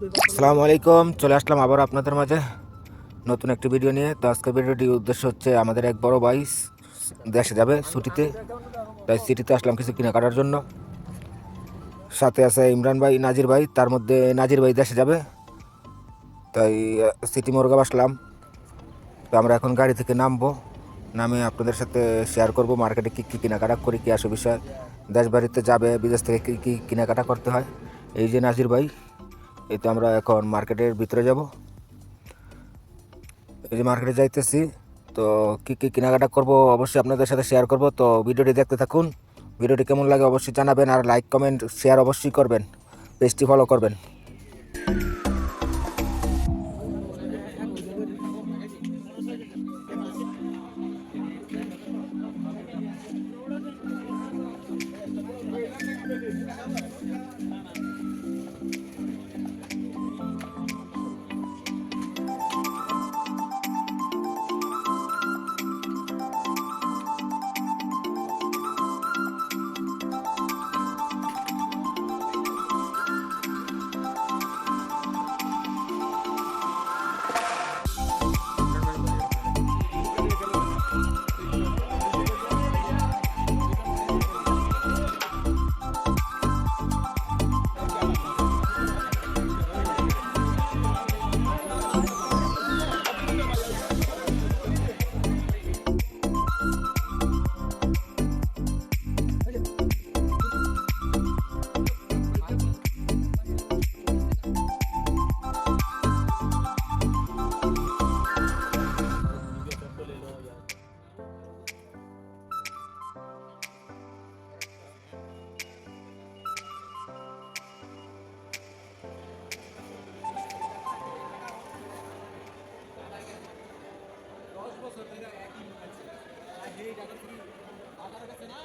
আসসালামু আলাইকুম চলে আসলাম আবার আপনাদের মাঝে নতুন একটি ভিডিও নিয়ে। তো আজকের ভিডিওটির উদ্দেশ্য হচ্ছে আমাদের এক বড় ভাই দেশে যাবে ছুটিতে। তাই সিটিতে আসলাম কিছু কেনাকাটার জন্য। সাথে আছে ইমরান ভাই, নাজির ভাই, তার মধ্যে নাজির ভাই দেশে যাবে। তাই সিটি মোরগাব আসলাম। তো আমরা এখন গাড়ি থেকে নামবো। নামে আপনাদের সাথে শেয়ার করব মার্কেটে কী কী কেনাকাটা করি, কী আসে বিষয়। দেশ বাড়িতে যাবে, বিদেশ থেকে কী কী কেনাকাটা করতে হয়। এই যে নাজির ভাই এতে আমরা এখন মার্কেটের ভিতরে যাব এই যে মার্কেটে যাইতেছি, তো কী কী কেনাকাটা করব অবশ্যই আপনাদের সাথে শেয়ার করব তো ভিডিওটি দেখতে থাকুন, ভিডিওটি কেমন লাগে অবশ্যই জানাবেন আর লাইক কমেন্ট শেয়ার অবশ্যই করবেন, পেজটি ফলো করবেন আপনার কাছে না